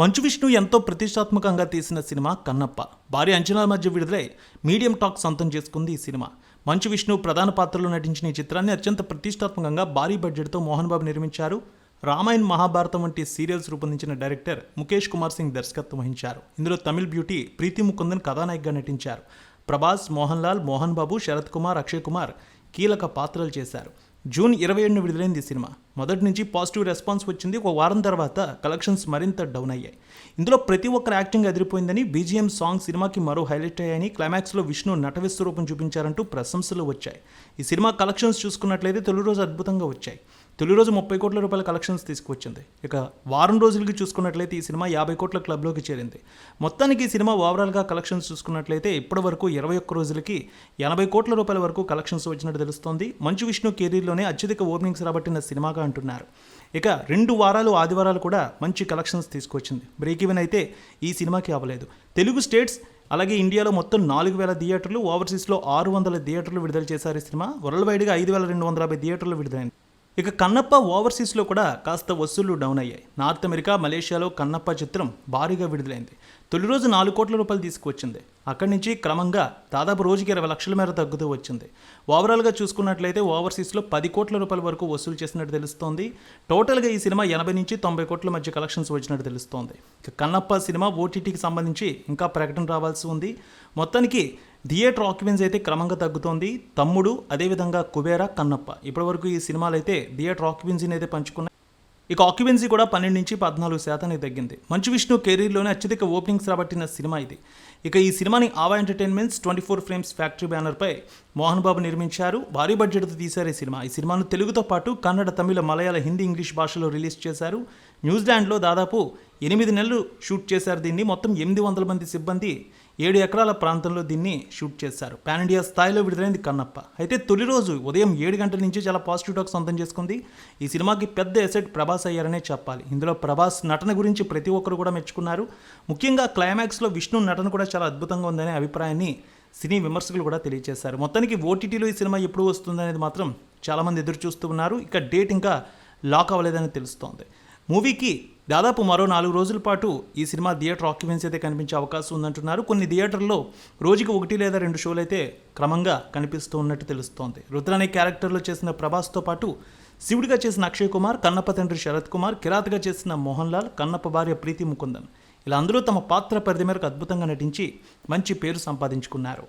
మంచు విష్ణు ఎంతో ప్రతిష్టాత్మకంగా తీసిన సినిమా కన్నప్ప. భారీ అంచనాల మధ్య విడుదలై మీడియం టాక్ సొంతం చేసుకుంది ఈ సినిమా. మంచు విష్ణు ప్రధాన పాత్రలో నటించిన ఈ చిత్రాన్ని అత్యంత ప్రతిష్టాత్మకంగా భారీ బడ్జెట్తో మోహన్ బాబు నిర్మించారు. రామాయణ్ మహాభారతం వంటి సీరియల్స్ రూపొందించిన డైరెక్టర్ ముఖేష్ కుమార్ సింగ్ దర్శకత్వం వహించారు. ఇందులో తమిళ్ బ్యూటీ ప్రీతి ముకుందన్ కథానాయకగా నటించారు. ప్రభాస్ మోహన్ లాల్ మోహన్ బాబు శరత్ కుమార్ అక్షయ్ కుమార్ కీలక పాత్రలు చేశారు. జూన్ ఇరవై ఏడున విడుదలైంది ఈ సినిమా. మొదటి నుంచి పాజిటివ్ రెస్పాన్స్ వచ్చింది. ఒక వారం తర్వాత కలెక్షన్స్ మరింత డౌన్ అయ్యాయి. ఇందులో ప్రతి ఒక్కరి యాక్టింగ్ అదిరిపోయిందని బీజిఎం సాంగ్ సినిమాకి మరో హైలైట్ అయ్యాయని క్లైమాక్స్లో విష్ణు నటవిశ్వరూపం చూపించారంటూ ప్రశంసలు వచ్చాయి. ఈ సినిమా కలెక్షన్స్ చూసుకున్నట్లయితే తొలి రోజు అద్భుతంగా వచ్చాయి. తొలి రోజు ముప్పై కోట్ల రూపాయల కలెక్షన్స్ తీసుకువచ్చింది. ఇక వారం రోజులకి చూసుకున్నట్లయితే ఈ సినిమా యాభై కోట్ల క్లబ్లోకి చేరింది. మొత్తానికి ఈ సినిమా ఓవరాల్గా కలెక్షన్స్ చూసుకున్నట్లయితే ఇప్పటి వరకు ఇరవై ఒక్క రోజులకి ఎనభై కోట్ల రూపాయల వరకు కలెక్షన్స్ వచ్చినట్టు తెలుస్తోంది. మంచు విష్ణు కెరీర్లోనే అత్యధిక ఓపెనింగ్స్ రాబట్టిన సినిమాగా అంటున్నారు. ఇక రెండు వారాలు ఆదివారాలు కూడా మంచి కలెక్షన్స్ తీసుకొచ్చింది బ్రేక్ ఈవెన్ అయితే ఈ సినిమాకి అవ్వలేదు. తెలుగు స్టేట్స్ అలాగే ఇండియాలో మొత్తం నాలుగు వేల థియేటర్లు ఓవర్సీస్లో ఆరు వందల థియేటర్లు విడుదల చేశారు ఈ సినిమా. వరల్డ్ వైడ్గా ఐదు వేల రెండు వందల యాభై థియేటర్లు విడుదలైంది. ఇక కన్నప్ప ఓవర్సీస్లో కూడా కాస్త వసూళ్ళు డౌన్ అయ్యాయి. నార్త్ అమెరికా మలేషియాలో కన్నప్ప చిత్రం భారీగా విడుదలైంది. తొలి రోజు నాలుగు కోట్ల రూపాయలు తీసుకువచ్చింది. అక్కడి నుంచి క్రమంగా దాదాపు రోజుకి ఇరవై లక్షల మేర తగ్గుతూ వచ్చింది. ఓవరాల్గా చూసుకున్నట్లయితే ఓవర్సీస్లో పది కోట్ల రూపాయల వరకు వసూలు చేసినట్టు తెలుస్తోంది. టోటల్గా ఈ సినిమా ఎనభై నుంచి తొంభై కోట్ల మధ్య కలెక్షన్స్ వచ్చినట్టు తెలుస్తోంది. ఇక కన్నప్ప సినిమా ఓటీటీకి సంబంధించి ఇంకా ప్రకటన రావాల్సి ఉంది. మొత్తానికి థియేటర్ ఆక్యుపెన్సీ అయితే క్రమంగా తగ్గుతోంది. తమ్ముడు అదేవిధంగా కుబేర కన్నప్ప. ఇప్పటివరకు ఈ సినిమాలు అయితే థియేటర్ ఆక్యుపెన్సీని అయితే పంచుకున్నాయి. ఇక ఆక్యుపెన్సీ కూడా పన్నెండు నుంచి పద్నాలుగు శాతానికి తగ్గింది. మంచు విష్ణు కెరీర్లోనే అత్యధిక ఓపెనింగ్స్ రాబట్టిన సినిమా ఇది. ఇక ఈ సినిమాని Ava entertainments twenty four frames factory బ్యానర్పై మోహన్ బాబు నిర్మించారు. భారీ బడ్జెట్తో తీశారు ఈ సినిమా. ఈ సినిమాను తెలుగుతో పాటు కన్నడ తమిళ మలయాళ హిందీ ఇంగ్లీష్ భాషలో రిలీజ్ చేశారు. న్యూజిలాండ్లో దాదాపు ఎనిమిది నెలలు షూట్ చేశారు దీన్ని. మొత్తం ఎనిమిది వందల మంది సిబ్బంది ఏడు ఎకరాల ప్రాంతంలో దీన్ని షూట్ చేశారు. పాన్ ఇండియా స్థాయిలో విడుదలైంది కన్నప్ప. అయితే తొలి రోజు ఉదయం ఏడు గంటల నుంచి చాలా పాజిటివ్ టాక్ సొంతం చేసుకుంది. ఈ సినిమాకి పెద్ద ఎసెట్ ప్రభాస్ అయ్యారనే చెప్పాలి. ఇందులో ప్రభాస్ నటన గురించి ప్రతి ఒక్కరు కూడా మెచ్చుకున్నారు. ముఖ్యంగా క్లైమాక్స్లో విష్ణు నటన కూడా చాలా అద్భుతంగా ఉందనే అభిప్రాయాన్ని సినీ విమర్శకులు కూడా తెలియజేశారు. మొత్తానికి ఓటీటీలో ఈ సినిమా ఎప్పుడు వస్తుందనేది మాత్రం చాలామంది ఎదురు చూస్తూ ఉన్నారు. ఇక డేట్ ఇంకా లాక్ అవ్వలేదని తెలుస్తోంది. మూవీకి దాదాపు మరో నాలుగు రోజుల పాటు ఈ సినిమా థియేటర్ ఆక్యుపెన్సీ అయితే కనిపించే అవకాశం ఉందంటున్నారు. కొన్ని థియేటర్లో రోజుకి ఒకటి లేదా రెండు షోలు అయితే క్రమంగా కనిపిస్తూ ఉన్నట్టు తెలుస్తోంది. రుద్ర అనే క్యారెక్టర్లో చేసిన ప్రభాస్తో పాటు శివుడిగా చేసిన అక్షయ్ కుమార్ కన్నప్ప తండ్రి శరత్ కుమార్ కిరాతగా చేసిన మోహన్ లాల్ కన్నప్ప భార్య ప్రీతి ముకుందన్. ఇలా అందరూ తమ పాత్ర పరిధి మేరకు అద్భుతంగా నటించి మంచి పేరు సంపాదించుకున్నారు.